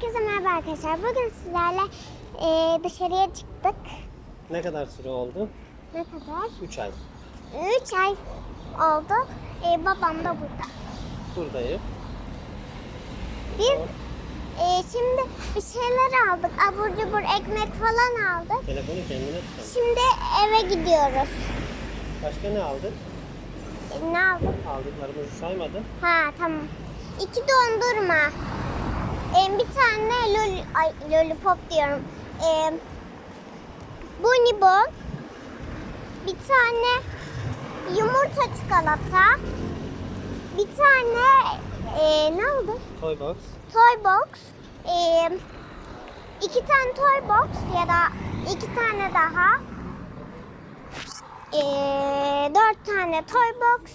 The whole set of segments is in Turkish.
Herkese merhaba arkadaşlar. Bugün sizlerle e, dışarıya çıktık. Ne kadar süre oldu? Ne kadar? 3 ay. 3 ay oldu. E, babam da burada. Buradayım. Biz e, şimdi bir şeyler aldık. Abur cubur ekmek falan aldık. Telefonu kendine tutalım. Şimdi eve gidiyoruz. Başka ne aldık? E, ne aldık? Aldıklarımızı saymadın. Ha tamam. İki dondurma. E, bir tane lol ay, lollipop diyorum. E, bonibon. Bir tane yumurta çikolata. Bir tane e, ne oldu? Toy box. Toy box. E, iki tane toy box ya da iki tane daha. E, dört tane toy box.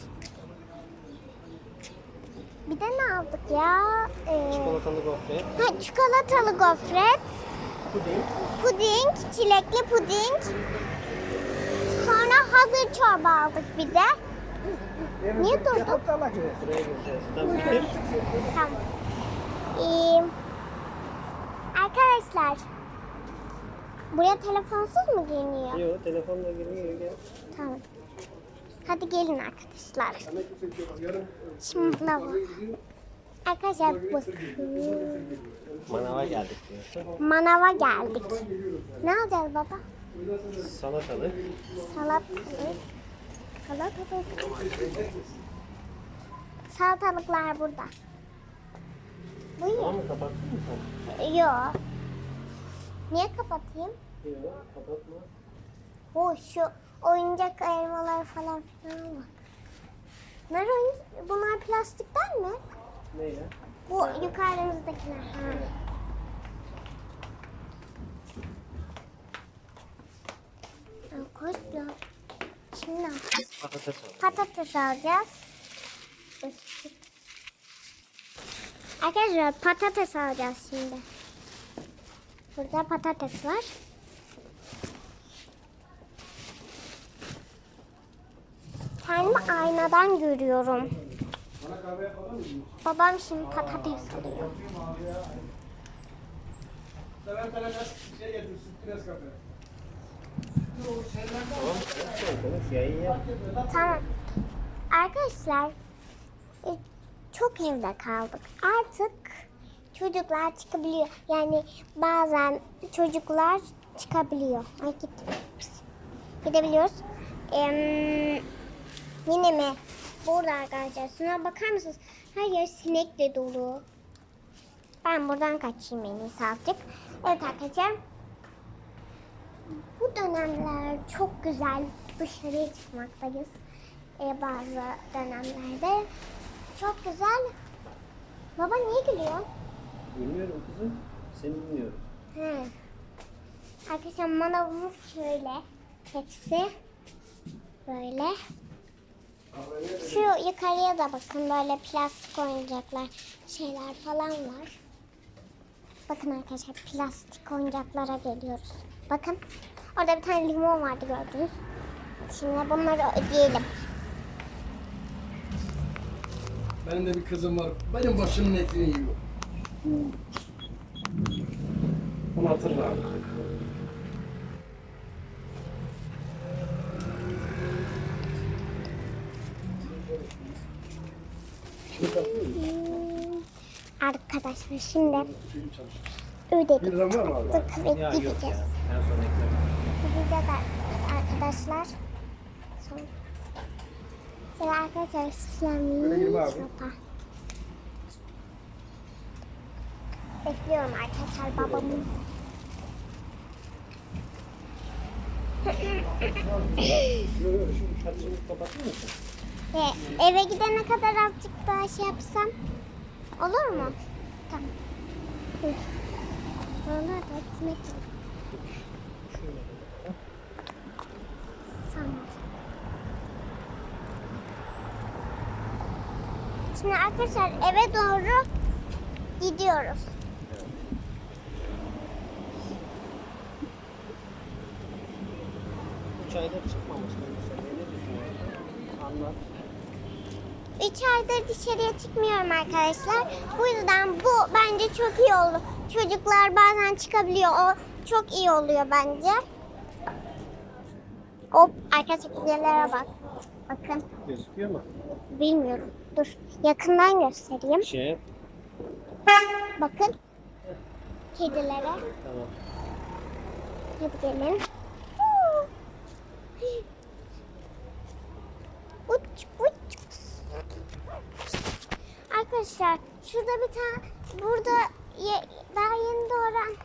Bir de ne aldık ya? E, Çikolatalı gofret. ha, çikolatalı gofret, Puding. puding, çilekli puding. Sonra hazır çorba aldık bir de. Niye durduk? Buraya gireceğiz. Tamam. Ee, arkadaşlar, buraya telefonsuz mu geliniyor? Yok telefonla giriyor. Gel. Tamam. Hadi gelin arkadaşlar. Şimdi bak. Arkadaşlar bakın. Manava geldik diyorsun. Manava geldik. Ne alacağız baba? Salatalık. Salatalık. Salatalık. Salatalıklar burada. Buyur. Tamam mı kapattın mı? Yok. Niye kapatayım? Yok kapatma. O şu oyuncak elmalar falan filan var. Bunlar, bunlar plastikten mi? Ne ya? Bu yukarıdaki Ha. Koş ya. Şimdi ne yapacağız? Patates. Patates alacağız. Arkadaşlar patates alacağız şimdi. Burada patates var. Aynadan görüyorum. Babam şimdi patates alıyor. Tamam. Arkadaşlar e, çok evde kaldık. Artık çocuklar çıkabiliyor. Yani bazen çocuklar çıkabiliyor. Ay git. Gidebiliyoruz. Em, yine mi? Burada arkadaşlar. Şuna bakar mısınız? Her yer sinekle dolu. Ben buradan kaçayım en iyisi azıcık. Evet arkadaşlar. Bu dönemler çok güzel dışarıya çıkmaktayız. Ee, bazı dönemlerde. Çok güzel. Baba niye gülüyor? Bilmiyorum kızım. Seni bilmiyorum. He. Arkadaşlar manavımız şöyle. Hepsi böyle. Şu yukarıya da bakın böyle plastik oyuncaklar şeyler falan var. Bakın arkadaşlar plastik oyuncaklara geliyoruz. Bakın orada bir tane limon vardı gördünüz. Şimdi bunları ödeyelim. Benim de bir kızım var. Benim başımın etini yiyor. Onu hatırla. Arkadaşlar şimdi ödedik. Tık ve gideceğiz. En son ekledim. Gideceğiz ar- arkadaşlar. Son. Şimdi arkadaşlar abi. sopa. Bekliyorum arkadaşlar babamı. Eve gidene kadar azıcık daha şey yapsam olur mu? Tamam. Hı. Onlar da ekmek. Şöyle. Tamam. Şimdi arkadaşlar eve doğru gidiyoruz. Üç aydır çıkmamış. Anlat. 3 aydır dışarıya çıkmıyorum arkadaşlar. Bu yüzden bu bence çok iyi oldu. Çocuklar bazen çıkabiliyor. O çok iyi oluyor bence. Hop arkadaşlar kedilere bak. Bakın Gözüküyor mu? bilmiyorum. Dur yakından göstereyim. Şey. Bakın kedilere. Tamam. Hadi gelin. Uç uç. Arkadaşlar şurada bir tane burada ye- daha yeni doğuran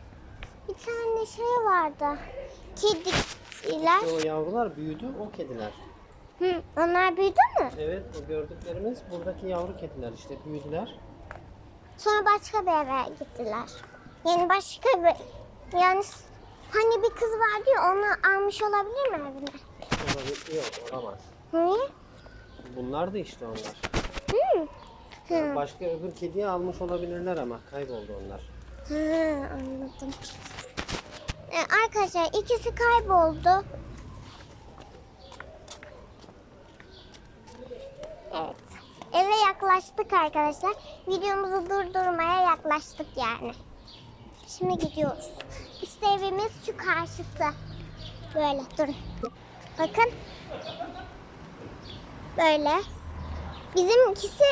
bir tane şey vardı. Kediler. O yavrular büyüdü, o kediler. Hı, onlar büyüdü mü? Evet, o gördüklerimiz buradaki yavru kediler işte büyüdüler. Sonra başka bir eve gittiler. Yani başka bir yani hani bir kız vardı ya onu almış olabilir mi evine? Olabilir, yok olamaz. Niye? Bunlar da işte onlar. Hı. Hı. Başka öbür kediyi almış olabilirler ama kayboldu onlar. Hı, anladım. Ee, arkadaşlar ikisi kayboldu. Evet. Eve yaklaştık arkadaşlar. Videomuzu durdurmaya yaklaştık yani. Şimdi gidiyoruz. İşte evimiz şu karşısı. Böyle durun. Bakın. Böyle. Bizimkisi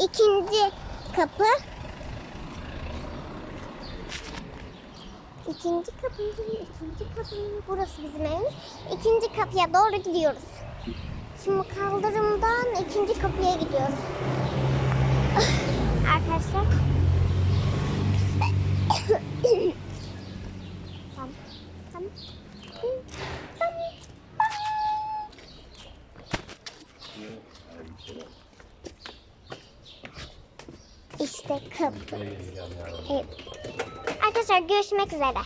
ikinci kapı. İkinci kapı, ikinci kapı. Burası bizim evimiz. İkinci kapıya doğru gidiyoruz. Şimdi kaldırımdan ikinci kapıya gidiyoruz. Arkadaşlar. tamam. Tamam. Kapı. Evet. Arkadaşlar görüşmek üzere.